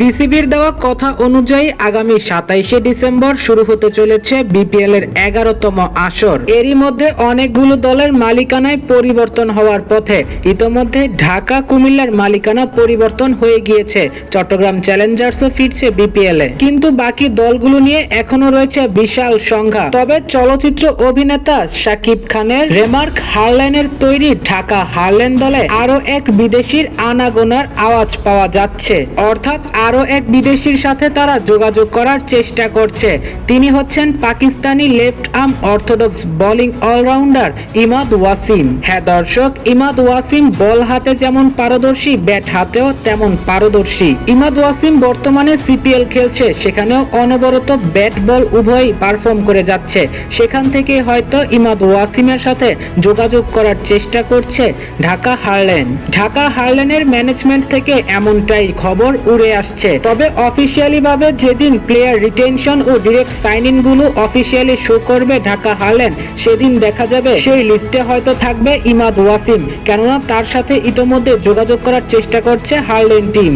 বিসিবির দেওয়া কথা অনুযায়ী আগামী সাতাইশে ডিসেম্বর শুরু হতে চলেছে বিপিএল এর এগারোতম আসর। এরই মধ্যে অনেকগুলো দলের মালিকানায় পরিবর্তন হওয়ার পথে ইতোমধ্যে ঢাকা কুমিল্লার মালিকানা পরিবর্তন হয়ে গিয়েছে। চট্টগ্রাম চ্যালেঞ্জার্সও ফিরছে বিপিএল। এ কিন্তু বাকি দলগুলো নিয়ে এখনও রয়েছে বিশাল সংখ্যা তবে চলচ্চিত্র অভিনেতা শাকিব খানের রেমার্ক হারল্যান্ডের তৈরি ঢাকা হারল্যান্ড দলে আরও এক বিদেশির আনাগোনার আওয়াজ পাওয়া যাচ্ছে। অর্থাৎ আরও এক বিদেশির সাথে তারা যোগাযোগ করার চেষ্টা করছে। তিনি হচ্ছেন Pakistani left arm orthodox bowling allrounder Imad Wasim. হ্যাঁ দর্শক, ইমাদ ওয়াসিম বল হাতে যেমন পারদর্শী, ব্যাট হাতেও তেমন পারদর্শী। ইমাদ ওয়াসিম বর্তমানে সিপিএল খেলছে, সেখানেও অনবরত ব্যাট বল উভয়ই পারফর্ম করে যাচ্ছে। সেখান থেকে হয়তো ইমাদ ওয়াসিমের সাথে যোগাযোগ করার চেষ্টা করছে ঢাকা হারল্যান্ড ঢাকা হারল্যান্ডের ম্যানেজমেন্ট থেকে এমনটাই খবর উড়ে আসছে। তবে অফিসিয়ালি ভাবে যেদিন প্লেয়ার রিটেনশন ও ডিরেক্ট সাইন ইনগুলো অফিসিয়ালি শো করবে ঢাকা হারলেন সেদিন দেখা যাবে। সেই লিস্টে হয়তো থাকবে ইমাদ ওয়াসিম। কেননা তার সাথে ইতোমধ্যে যোগাযোগ করার চেষ্টা করছে হারলেন টিম